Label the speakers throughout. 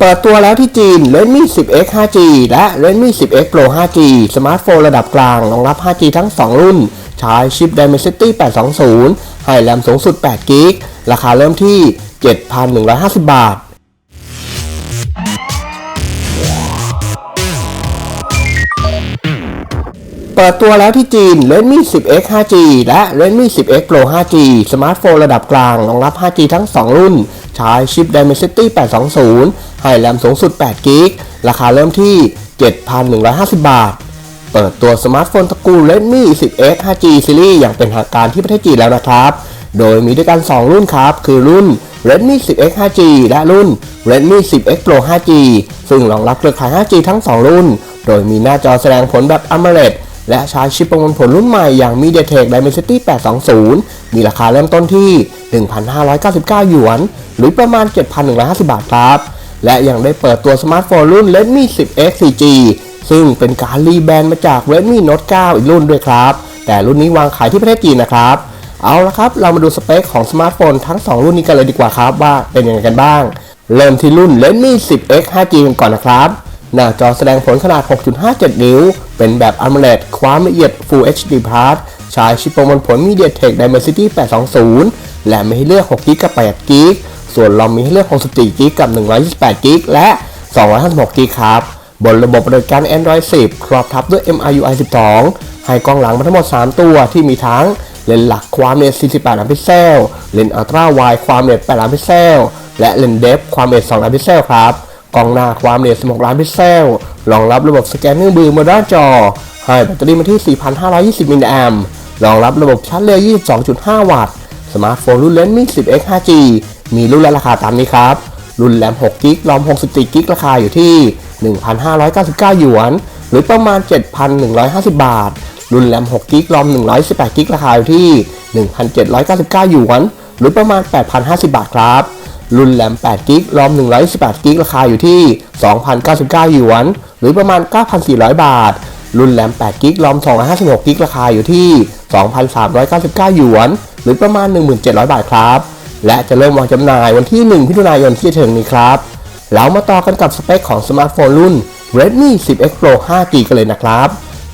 Speaker 1: เปิดตัวแล้วที่จีน Redmi 10X 5G และ Redmi 10X Pro 5G สมาร์ทโฟนระดับกลางรองรับ 5G ทั้ง 2 รุ่น ใช้ชิป Dimensity 820 ให้แรมสูงสุด8 g b ราคาเริ่มที่ 7,150 บาทเปิดตัวแล้วที่จีน Redmi 10X 5G และ Redmi 10X Pro 5G สมาร์ทโฟนระดับกลางรองรับ 5G ทั้ง 2 รุ่น ใช้ชิป Dimensity 820 ให้แรมสูงสุด8 g b ราคาเริ่มที่ 7,150 บาท เปิดตัวสมาร์ทโฟนตระกูล Redmi 10X 5G Series อย่างเป็นทางการที่ประเทศจีนแล้วนะครับ โดยมีด้วยกัน 2 รุ่นครับ คือรุ่น Redmi 10X 5G และรุ่น Redmi 10X Pro 5G ซึ่งรองรับเครือข่าย 5G ทั้ง 2 รุ่น โดยมีหน้าจอแสดงผลแบบ AMOLED และใช้ชิปประมวลผลรุ่นใหม่อย่าง MediaTek Dimensity 820 มีราคาเริ่มต้นที่ 1,599 หยวน หรือประมาณ 7,150 บาทครับ และยังได้เปิดตัวสมาร์ทโฟนรุ่น Redmi 10X 4G ซึ่งเป็นการรีแบรนด์มาจาก Redmi Note 9 อีกรุ่นด้วยครับ แต่รุ่นนี้วางขายที่ประเทศจีนนะครับ เอาละครับ เรามาดูสเปคของสมาร์ทโฟนทั้ง 2 รุ่นนี้กันเลยดีกว่าครับว่าเป็นยังไงกันบ้าง เริ่มที่รุ่น Redmi 10X 5G กันก่อนนะครับ หน้าจอแสดงผลขนาด 6.57 นิ้ว เป็นแบบ AMOLED ความละเอียด Full HD Plus ใช้ชิปประมวลผล MediaTek Dimensity 820 และมีให้เลือก 6 g b กับ 8 g b ส่วนรอมมีให้เลือก 64 g b กับ 128 g b และ 256 g b ครับ บนระบบปฏิบัติการ Android 10 ครอบทับด้วย MIUI 12 ให้กล้องหลังมาทั้งหมด 3 ตัวที่มีทั้งเลนส์หลักความละเอียด 48 ล้านพิกเซล เลนส์อัลตร้าไวความละเอียด 8 ล้านพิกเซล และเลนส์เดฟความละเอียด 2 ล้านพิกเซลครับ กล้องหน้าความละเอียด16 ล้านพิกเซล รองรับระบบสแกนนิ้วมือบนหน้าจอ ให้แบตเตอรี่มาที่ 4,520 มิลลิแอมป์รองรับระบบชาร์จเร็ว 22.5 วัตต์ สมาร์ทโฟนรุ่น Redmi 10X 5G มีรุ่นและราคาตามนี้ครับ รุ่นแรม6กิกรอม64กิกราคาอยู่ที่ 1,599 หยวน หรือประมาณ 7,150 บาท รุ่นแรม6กิกรอม118กิกราคาอยู่ที่ 1,799 หยวน หรือประมาณ 8,050 บาทครับ รุ่นแรม8กิกรอม118กิกราคาอยู่ที่ 2,099 หยวน หรือประมาณ 9,400 บาท รุ่นแรม8กิกรอม256กิกราคาอยู่ที่ 2,399 หยวน หรือประมาณ 1,700 บาทครับ และจะเริ่มวางจำหน่ายวันที่ 1 พิถุนายนที่จะถึงนี้ครับแล้วมาต่อกันกับสเปคของสมาร์ทโฟนรุ่น Redmi 10X Pro 5G กันเลยนะครับ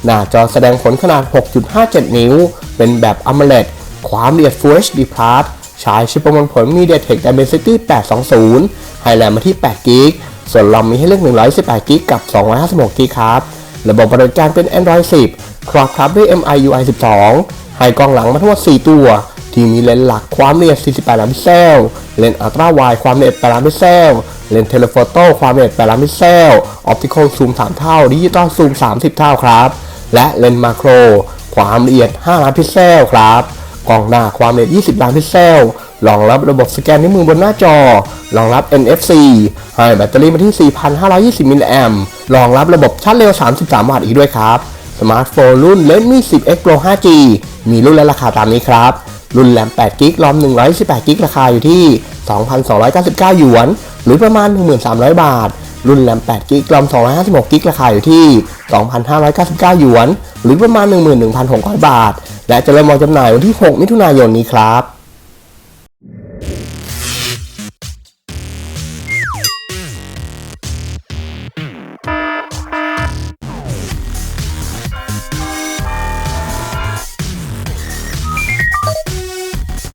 Speaker 1: หน้าจอแสดงผลขนาด 6.57 นิ้ว เป็นแบบ AMOLED ความละเอียด Full HD Plus ใช้ชิปประมวลผล MediaTek Dimensity 820ให้แรมมาที่8 g b ส่วนรอมมีให้เลือก118 g b กับ 256 g b ครับ ระบบปฏิบัติการเป็น Android 10 ครอบทับด้วย MIUI 12 ให้กล้องหลังมาทั้งหมด 4 ตัว ที่มีเลนส์หลักความละเอียด 48 ล้านพิกเซล เลนส์อัลตราไวด์ความละเอียด 8 ล้านพิกเซล เลนส์เทเลโฟโต้ความละเอียด 8 ล้านพิกเซล ออปติคอลซูม 3 เท่า ดิจิตอลซูม 30 เท่าครับ และเลนส์มาโคร ความละเอียด 5 ล้านพิกเซลครับ กล้องหน้าความละเอียด 20 ล้านพิกเซล รองรับระบบสแกนนิ้วมือบนหน้าจอ รองรับ NFC ให้แบตเตอรี่มาที่ 4,520 มิลลิแอมป์ รองรับระบบชาร์จเร็ว 33 วัตต์อีกด้วยครับ สมาร์ทโฟนรุ่น Redmi 10X Pro 5G มีรุ่นและราคาตามนี้ครับ รุ่นแรม8กิกรอม118กิกราคาอยู่ที่ 2,299 หยวน หรือประมาณ 1,300 บาท รุ่นแรม8กิกรอม256กิกราคาอยู่ที่ 2,599 หยวน หรือประมาณ 11,600 บาท และจะเริ่มวางจำหน่ายวันที่ 6 มิถุนายนนี้ครับ